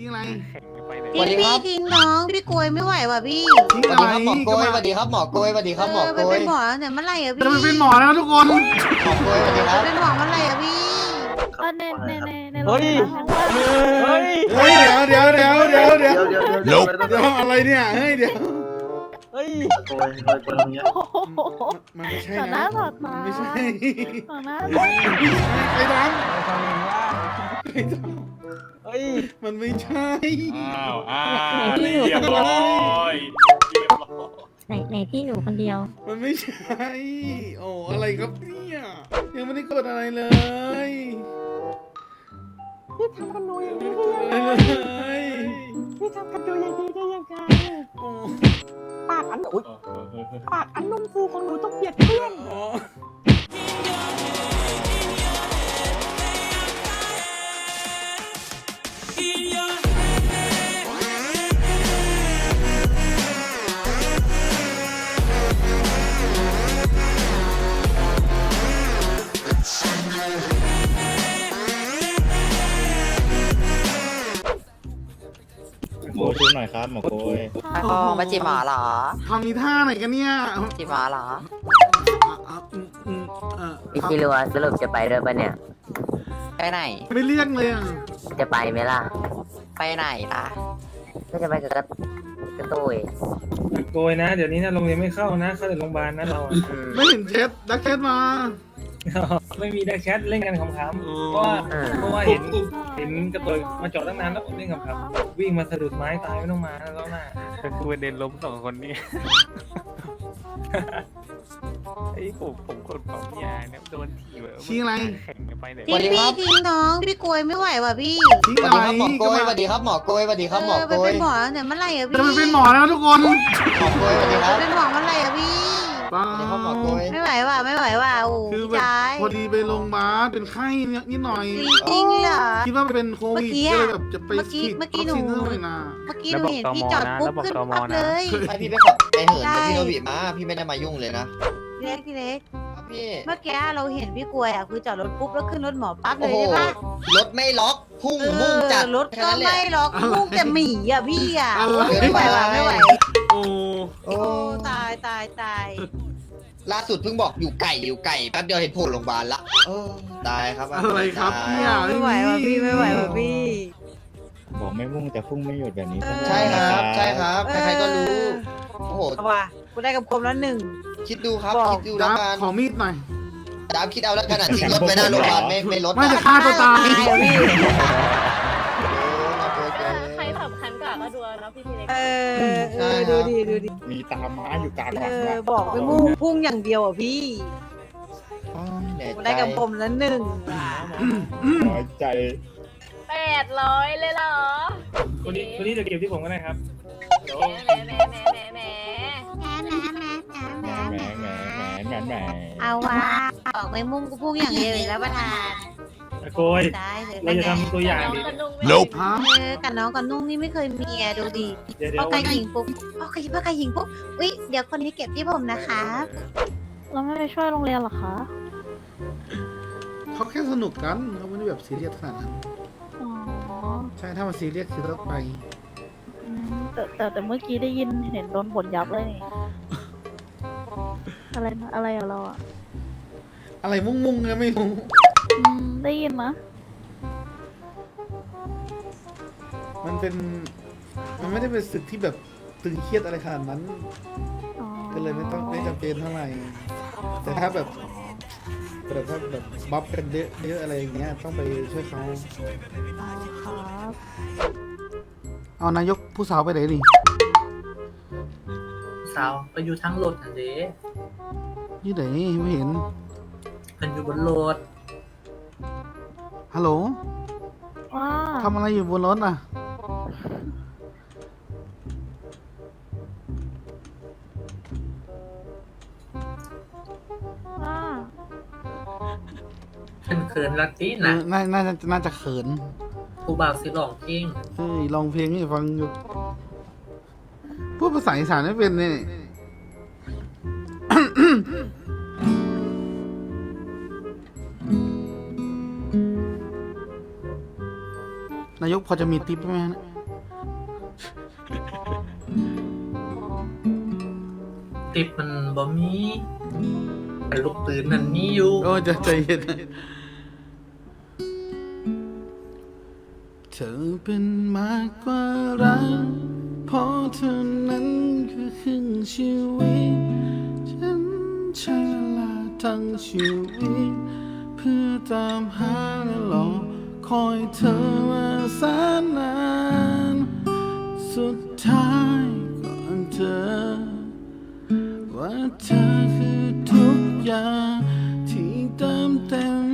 ทิ้งอะไรสวัสดีพี่ครับทิ้งน้องพี่กลวยไม่ไหวว่ะพี่ทิ้งสอะวัสไรดีครับหมอโกยสก็วัสดีครับหมอโกยสวัสดีครับหมอเออโกไปยเป็นหมอเนี่ยเมื่อไหร่อะพี่จะไปเป็นหมอแล้วทุกคนหมอโกยสวัสดีครับ เป็นหมอเมื่อไหร่อะพี่เออในในในในเฮ้ยเฮ้ยเฮ้ยเดี๋ยวเดี๋ยวเดี๋ยวเดี๋ยวเดี๋ยวเดี๋ยวเดี๋ยวเดี๋ยวเดี๋ยวเดี๋ยวอะไรเนี่ยเฮ้ยเดี๋ยวเฮ้ยโกยโกยโกยตรงเนี้ยโอ้โหมันไม่ใช่ต่อหน้านะต่อตามันไม่ใช่ต่อหน้าไอ้ดังฟังเองว่าไอ้ดัง เฮ้ย มันไม่ใช่ อ้าวอ้าวเรียบร้อยเรียบร้อยไหนไหนพี่อยู่คนเดียว มันไม่ใช่ โอ้ อะไรครับเนี่ย ยังไม่ได้กดอะไรเลยพี่ทำกันดูอย่างนี้ได้ยังอะไรไงเลยพี่ทำกันดูอย่างนี้ได้ยังไง โอ้ปากอันอุ๊ยปากอันนุ่มฟูของหนูต้องเบียดเพื่อน อ๋อ โกยช่วยหน่อยครับหมอโกยอ๋อมาจีบหมาเหรอทำมีท่าไหนกันเนี่ยจีบหมาเหรอ อะอะอืมอืมอะพี่คิดว่าสรุปจะไปด้วยปะเนี่ย ไปไหน ไม่เรียกเลยอะจะไปไหมล่ะไปไหนล่ะ ก็จะไปกับกระกระตุ้ยโกยนะ เดี๋ยวนี้นะโรงเรียนไม่เข้านะเข้าแต่โรงพยาบาลนะเราอืม ไม่เห็นเชฟดักเชฟมา ไม่มีได้แชทเล่นกันขำๆอ๋อเพราะว่า เพราะว่าเห็นเห็นกระตุยมาจอดตั้งนานแล้วเล่นขำๆวิ่งมาสะดุดไม้ตายไม่ต้องมาแล้วน่ะคือประเด็นล้มสองคนนี้ ไอ้ผมผมกดปั๊มยาเนี่ยโดนถีบแบบชี้อะไร แข่งไปไหนพี่พี่ทิ้งน้องพี่กลวยไม่ไหวว่ะพี่ทิ้งสวัอะสไรดีครับหมอโกก็ยมาสวัสดีครับหมอโกยสวัสดีครับหมอเออโกไปยเป็นหมอเนี่ยเมื่อไหร่อะพี่จะไปเป็นหมอแล้วทุกคน หมอโกยสวัสดีครับ เป็นหมอเมื่อไหร่อะพี่ เปล่าสวัสดีครับหมอโกยไม่ไหวว่ะไม่ไหวว่ะโอ้คือพี่แบบชายพอดีไปโรงพยาบาลเป็นไข้นิดหน่อย จริงๆเหรอ คิดว่าเป็นโควิดเมื่อกี้ก็อะเลยแบบจะไปเมื่อกี้ฉีดเมื่อกี้วัคซีนหนู หน่อยนะ เมื่อกี้หนูเห็นพี่จอดปุ๊บขึ้นปั๊บเลยไม่พี่ไปขับไปเหินกับพี่โนบิมา พี่ไม่ได้มายุ่งเลยนะพี่เล็กพี่เล็กครับพี่ เมื่อกี้เราเห็นพี่กลวยอะคือจอดรถปุ๊บแล้วขึ้นรถหมอปั๊บเลโอ้ยโห ใช่ปะรถไม่ล็อก พุ่งเอมุ่งจัดอรถแค่ก็นั้นแหไม่ละหรอกมุ่งแต่หมีอะพี่อะอะไร ไม่ไหวว่ะไม่ไหว โอ้โอ้โอ้ตายตายตายล่าสุดเพิ่งบอกอยู่ไก่อยู่ไก่แป๊บเดียวเห็นโผล่โรงพยาบาลละเออตายครับอะไรครับเนี่ย ไม่ไหวว่ะพี่ไม่ไหวว่ะพี่ บอกไม่มุ่งแต่พุ่งไม่หยุดแบบนี้ใช่ครับ ใช่ครับใครๆก็รู้ โอ้โห เอาว่ะกูได้กับคมแล้วหนึ่ง คิดดูครับ บอก คิดดูแล้วดับกันขอมีดหน่อย ดามคิดเอาแล้วกันอะทิ้งรถไปหน้าโรงพยาบาลไม่ไม่ลดไม่จะอะฆ่าตัวตาย ตายอะพี่ ดูเอาเนาะพี่ทีเล็กเออเออดูดิดูดิมีตามม้าอยู่กลางหเอลังอว่ะบอกไปมุ่งพุ่งอย่างเดียวอะพี่อ๋อเหนื่อยกูใจได้กับคมแล้วหนึ่งอะน้อยใจแปดร้อยเลยเหรอคนนี้คนนี้จะเก็บที่ผมก็ได้ครับแหมแหมแหมแหมแหมแหมแหมแหมแหมแหมแหมแหมเอาว่ะบอกไปมุ่งกูพุ่งอย่างเดียวเลยแล้วประธาน โกยได้เลยเราจะทำตัวอย่างน้องดิกระดุงฮะเออกับน้องกับนุ่งนี่ไม่เคยมีอะดูดิเดี๋ยวพเดี๋ยอวไกลหญิงปุ๊บพอไกลพอไกลหญิงปุ๊บอุ๊ยเดี๋ยวคนนี้เก็บที่ผมนะคะเราไม่ไปช่วยโรงเรียนหรอคะเขาแค่สนุกกันเขาไม่ได้แบบซีเรียสขนาดนั้นอ๋อใช่ถ้ามันซีเรียสคือต้องไปอืมแต่แต่แต่เมื่อกี้ได้ยินเห็นโดนบ่นยับเลยนี่อะไรนะอะไรอะเราอะ อะไรมุ่งมุ่งๆก็ไม่รู้อืมได้ยินนะมันเป็น มันไม่ได้เป็นศึกที่แบบตึงเครียดอะไรขนาดนั้น อ๋อก็เลยไม่ต้องไม่จำเป็นเท่าไหร่ แต่ถ้าแบบแบบถ้าแบบบัฟกันเยอะเยอะอะไรอย่างเงี้ยต้องไปช่วยเขาอ๋อครับเอานายกผู้สาวไปไหนนี่สาวไปอยู่ทั้งรถอันเด้ยี่ไหนไม่เห็น มันอยู่บนรถฮัลโหลว้าทำอะไรอยู่บนรถน่ะว้าเป็นเขินลัตตี้เอนะอน่าน่าจะน่าจะเขินผู้บ่าวสิหลองเพลงเฮ้ยลองเพลงให้ฟังอยู่พูดภาษาอีสานไม่เป็นเนี่ยายกพอจะมีทิปไหมฮะติดมันบ่มีแต่ลูกปืนมันมีอยู่โอ้จะใจเย็นนะเธอเป็นมากกว่ารักเพราะเธอนั้นคือครึ่งชีวิต ฉันใช้เวลาทั้งชีวิต เพื่อตามหาและรอ คอยเธอมาแสนนาน สุดท้ายก่อนเธอ ว่าเธอคือทุกอย่าง ที่เติมเต็ม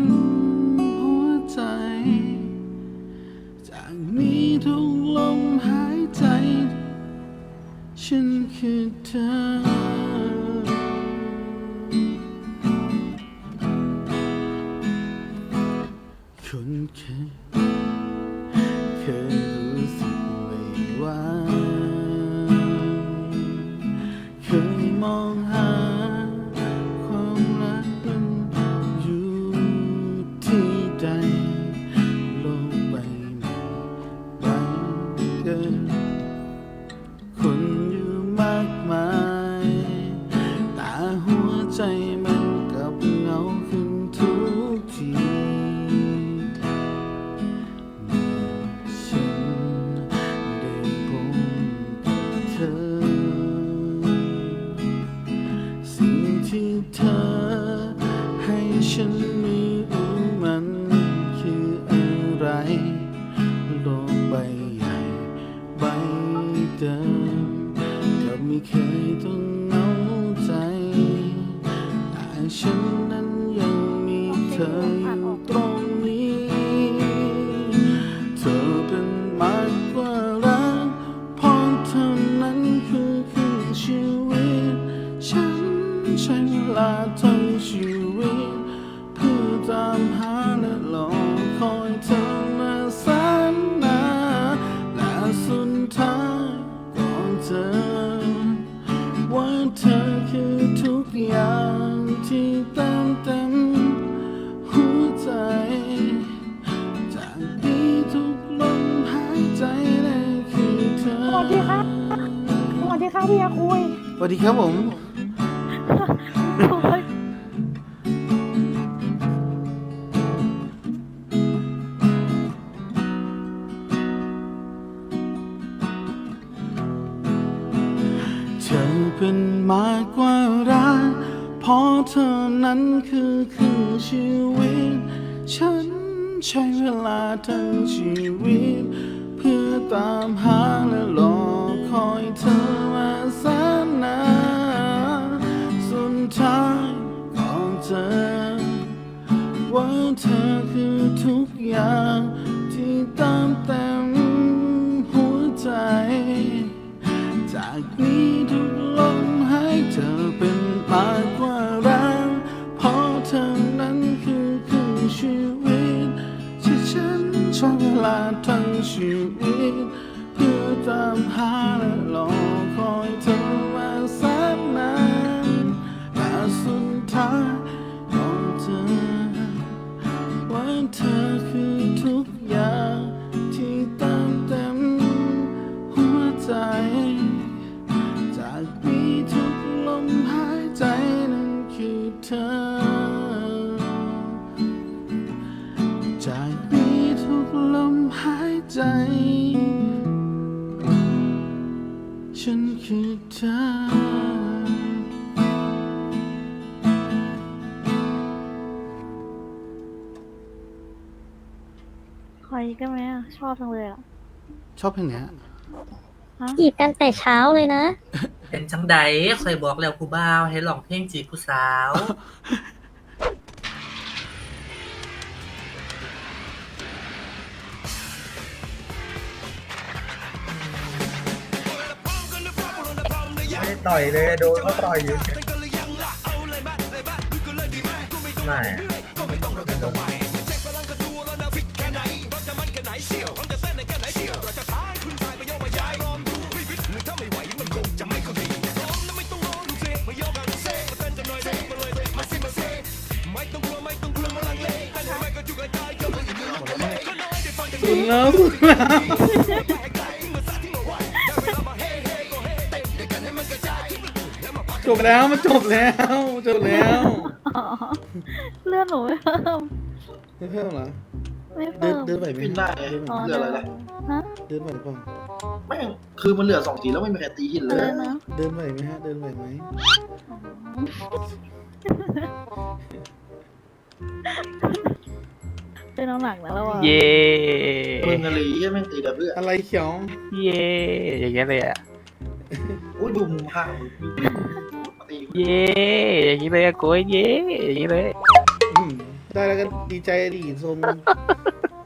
หัวใจ จากนี้ทุกลมหายใจ ฉันคือเธอ ใบเดิมก็ไม่เคยต้องเหงาใจแต่ฉันนั้นยังมีเธออยู่ เธอคือทุกอย่างที่เติมเต็มหัวใจ จากนี้ทุกลมหายใจเลยคือเธอสวัสดีครับ สวัสดีครับพี่อาคุย สวัสดีครับผม โอ้ย นั้นคือครึ่งชีวิต ฉันใช้เวลาทั้งชีวิต เพื่อตามหาและรอคอยเธอมาแสนนานสุดท้ายก็เจอว่าเธอคือทุกอย่าง ใช้เวลาทั้งชีวิตเพื่อตามหาและรอคอยเธอมาแสนนานแต่สุดท้าย ฉันคือเธอ คอยกันไหมอะชอบจังเลยอะ ชอบเพลงเนี้ยจีบกันแต่เช้าเลยนะ เป็นจังใดเคยบอกแล้วผู้บ่าว ให้ร้องเพลงจีบผู้สาว ต่อยเลยโดนเขาต่อยอยู่ไม่สุดแล้วสุดแล้ว จบแล้วมันจบแล้วจบแล้วอ๋อเลื่อนหนูไม่เพิ่มไม่เพิ่มเหรอไม่เดิเพิ่นมเดินไหวไหมบินได้ เดินไหวอ๋อไหมเรืออะไรนะ ฮะเดินไหวเปล่าแม่งคือมันเหลือสองทีแล้วไม่มีใครตีหินเลอะไรยนะเดินไหวไหมฮะเดินไหวไหมเป็นน้ำหนักนะแล้วอะเย่มึงอะไรเหี้ยแม่งตีแต่เพื่อนอะไรเขียวเย่อย่างเงี้ยเลยอะโอ้ยดูมุมข้างมึง ตีเย่อย่างงี้เลยอะโกยเย่อย่างงี้เลยอืมได้แล้วก็ดีใจดีสม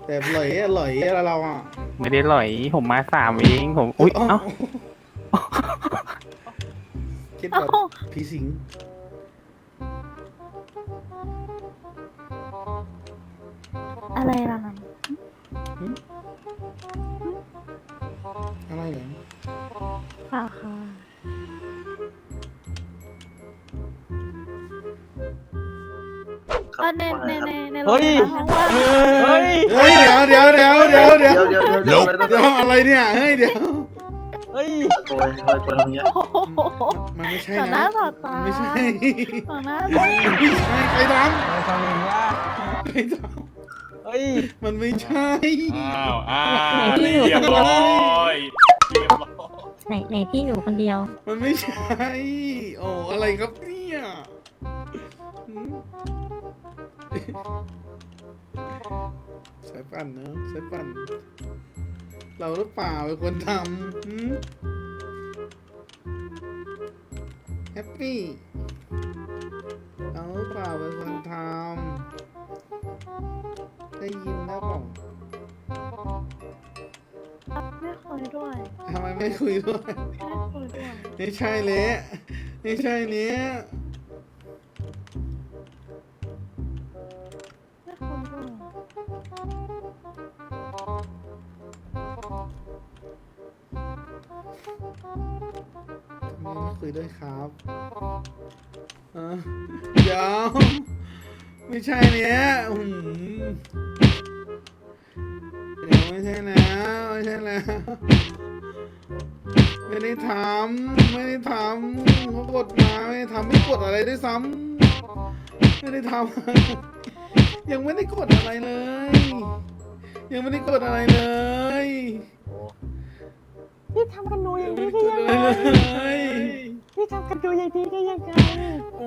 แต่หล่อยอะหล่อยอะเราอะไม่ได้หล่อยผมมาสามเองผมอุ้ยเอ้าคิดเอ้าแบบผีสิงอะไรล่ะนั่นอะไรเหรอค่ะค่ะอะ ในในในในรถนะคะว่าเฮ้ยเฮ้ยเดี๋ยวเดี๋ยวเดี๋ยวเดี๋ยวเดี๋ยวเดี๋ยวเดี๋ยวเดี๋ยวเดี๋ยวเดี๋ยวอะไรเนี่ยเฮ้ยเดี๋ยวเฮ้ยโกยโกยโกยทำเงี้ยโอ้โหมันไม่ใช่ต่อหน้านะต่อตามันไม่ใช่ต่อหน้ามันต่อไม่ใช่ใครททำอย่างเงี้ยำใครทเฮ้ยำมันไม่ใช่อ้าวอ้าวเรียบร้อยเรียบร้อยไหนไหนพี่อยู่คนเดียว มันไม่ใช่โอ้อะไรครับเนี่ยหืม สายปั่นเนอะสายปั่น เราหรือเปล่าเป็นคนทำหืมแฮปปี้ เราหรือเปล่าเป็นคนทำได้ยินแล้วเปล่าไม่คุยด้วยทำไมไม่คุยด้วย ไม่คุยด้วย ไม่ใช่เละไม่ใช่เนี้ย ทำไมไม่คุยด้วยครับเออเดี๋ยว ไม่ใช่เนี้ยอืมเดี๋ยวไม่ใช่แล้วไม่ใช่แล้ว ไม่ได้ทำไม่ได้ทำเขากดมาไม่ได้ทำไม่กดอะไรด้วยซ้ำไม่ได้ทำ ยังไม่ได้กดอะไรเลย ยังไม่ได้กดอะไรเลยพี่ทำกันหนูอย่างนี้ได้ยังอะไงไรเลย พี่ทำกันหนูอย่างนี้ได้ยังไงโอ้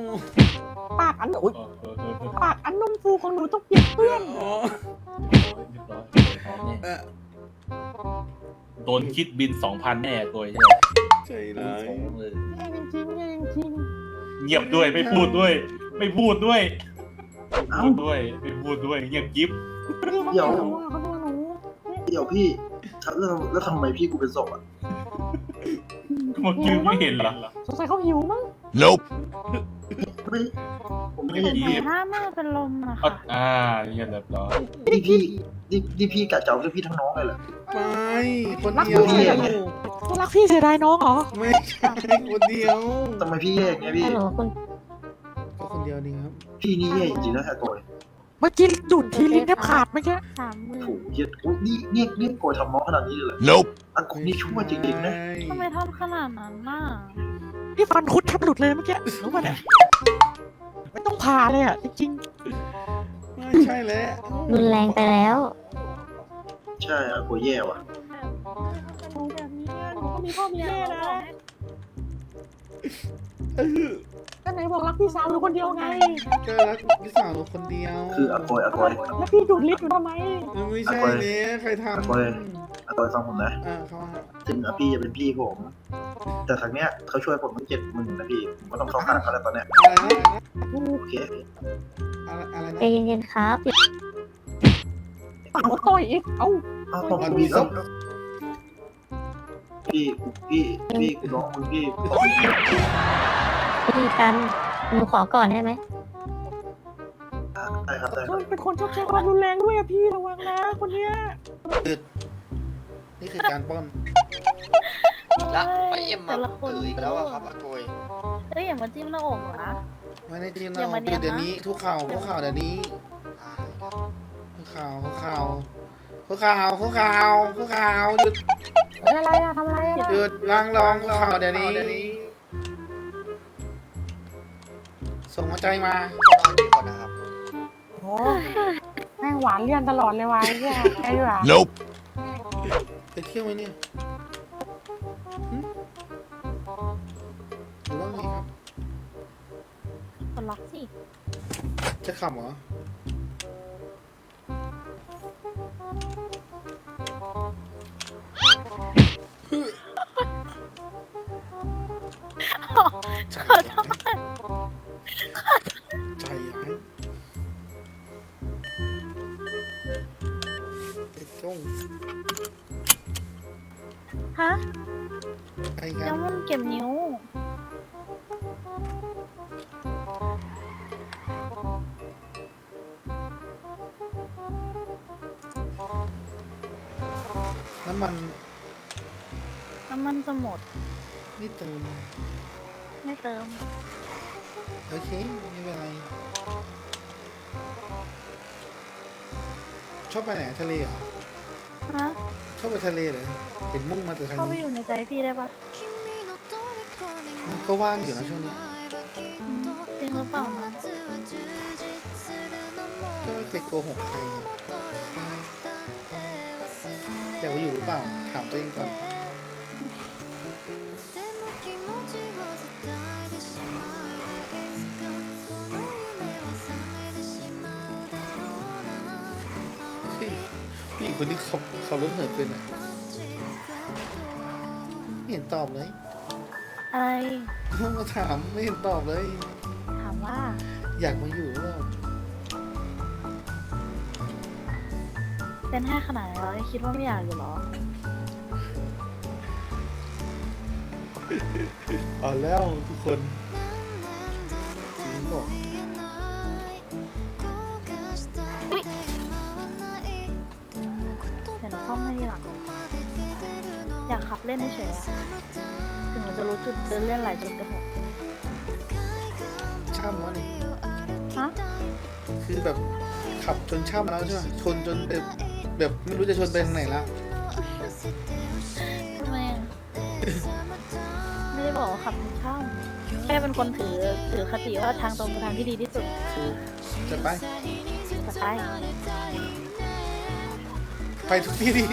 ปากอันอุ๊ยเออเออเออเออปากอันนมฟูของหนูต้องเปียกเปื้อน อ๋อเรียบร้อยเออโดนคิดบินสองพันแน่ตัวใช่ใช่ไหมเลยสองเลยแย่จริงๆแย่จริงเงียบด้วยไม่พูดด้วย ไม่พูดด้วยไม่พูดด้วยไม่พูดด้วยเงียบกิ๊บๆพี่เขาตัวหนูอะเขาตัวหนูเดี๋ยวพี่แล้วแล้วทำไมพี่กูเป็นศพอะเมื่อกี้ไม่เห็นเหรอ สงสัยเขาหิวมั้งไม่ผมไม่เห็นเงียบหน้าแม่เป็นลมอะอะค่ะอ่าเงียบเรียบร้อย นี่พี่นี่นี่พี่กะเจ้าด้วยพี่ทั้งน้องเลยเหรอ ไม่คนเดียวรักพี่เหรอเขารักพี่เสียดายน้องเหรอไม่ใช่คนเดียวทำไมพี่แย่อย่างเงี้ยพี่ ฮัลโหลคุณก็คนเดียวนี่ครับพี่นี่แย่จริงๆนะแค่โกยเมื่อกี้ดูดทีลิ้นแทบขาดเมื่อกี้สามหมื่นโอ้โหเหี้ยโอ้ยนี่นี่นี่โกยทำน้องขนาดนี้เลยเหรอ nope อันกูนี่ชั่วจริงๆนะ ทำไมทำขนาดนั้นน่ะ พี่ฟันคุดแทบหลุดเลยเมื่อกี้รู้ป่ะเนี่ยไม่ต้องผ่าเลยอะจริงไม่ใช่แล้วรุนแรงไปแล้ว ใช่อะโกยแย่ว่ะๆหนูแบบนี้อะหนูก็มีพ่อมีแม่นะเออก็ไหนบอกรักพี่สาวหนูคนเดียวไง ก็รักพี่สาวหนูคนเดียวคืออะโกยอะโกยแล้วพี่ดูดลิ้นหนูทำไมมันไม่ใช่แล้วใครทำอะโกยอะโกยฟังผมนะอ่าเขาว่าถึงอะพี่จะเป็นพี่ผม แต่ทางเนี้ยเขาช่วยผมตั้งเจ็ดหมื่นนะพี่ผมก็ต้องเข้าข้างเขาแล้วตอนเนี้ยอะไรนะโอเคอะไรอะไรใจนะเย็นๆครับปากก็ต่อยอีก เอ้าอ้าวตบมือพี่แล้วพี่พี่พี่กูน้องมึงพี่พี่กันหนูขอก่อนได้ไหมได้ครับได้คเขารับเป็นคนชอบใช้ความรุนแรงด้วยอะพี่ระวังนะคนเนี้ย นี่คือการป้อน ละไปเอ็มมาแต่ละคนเอ่ยแล้วอะครับอะโกยเอ้ยอย่ามาจิ้มหน้าอกนะไม่ได้ทีมอเราย่ามาเนียนนะ เดี๋ยวนี้ทุกข่าวทุกข่าวเดี๋ยวนี้ทุกข่าวทุกข่าวทุกข่าวทุกข่าวทุกข่าวหยุดอะไรอะทำอะไรอะหยุดล้างรองทุกข่าวเดี๋ยวนี้ ส่งหัวใจมา นอนกี่คนนะครับโอ้แม่งหวานเลี่ยนตลอดเลยวะไอ้เนี่ยไอ้หวานไปเที่ยวไหมเนี่ย คนรักสิ จะขับเหรอ ขอโทษใจร้ายไอ้จ้งฮะไอ้คยัรังบมันเก็บนิ้ว น้ำมันน้ำมันจะหมด ไม่เติมไม่เติม โอเค ไม่เป็นไร ชอบไปไหนทะเลเหรอ ฮะ ชอบไปทะเลเหรอเห็นมุ่งมาแต่ทางเข้าไปอนี้ยู่ในใจพี่ได้ปะก็ว่างอยู่นะช่วงนี้อืมจริงหรือเปล่านะก็ไม่ไปโกหกใครไง แต่ว่าอยู่หรือเปล่า ถามตัวเองก่อนเฮ้ยผู้หญิงคนนี้เขาเขารถเหินเป็นอะไม่เห็นตอบเลยอะไรมาถามไม่เห็นตอบเลย ถามว่า อยากมาอยู่ หรือเปล่าเป็นให้ขนาดไหนเราคิดว่าไม่อยากอยู่หรอ เอาแล้วทุกคนจริงบอกเห็นห้องไม่ดีหลังอยากขับเล่นเฉยๆอะถึงเราจะรู้จุดเดินเล่นหลายจุดกันเถอะช่ำวะนี่ฮะ คือแบบขับจนช่ำแล้วใช่ไหมชนจนแบบ แบบไม่รู้จะชนไปทางไหนแล้วทำไมอะไม่ได้บอกว่าขับเป็นช่องแค่เป็นคนถือถือคติว่าทางตรงคือทางที่ดีที่สุดจะไป จะไปไปทุกที่ดิ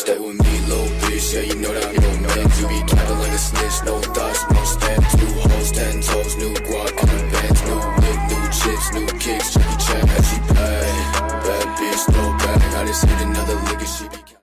Stay with me, little bitch. Yeah, you know that I'm your man. You be capping like a snitch. No thoughts, no stamps. New hoes, ten toes, new guac, new bands, new chicks, new kicks, check, check how she play. Bad bitch, throw back, I just hit another lick and she be.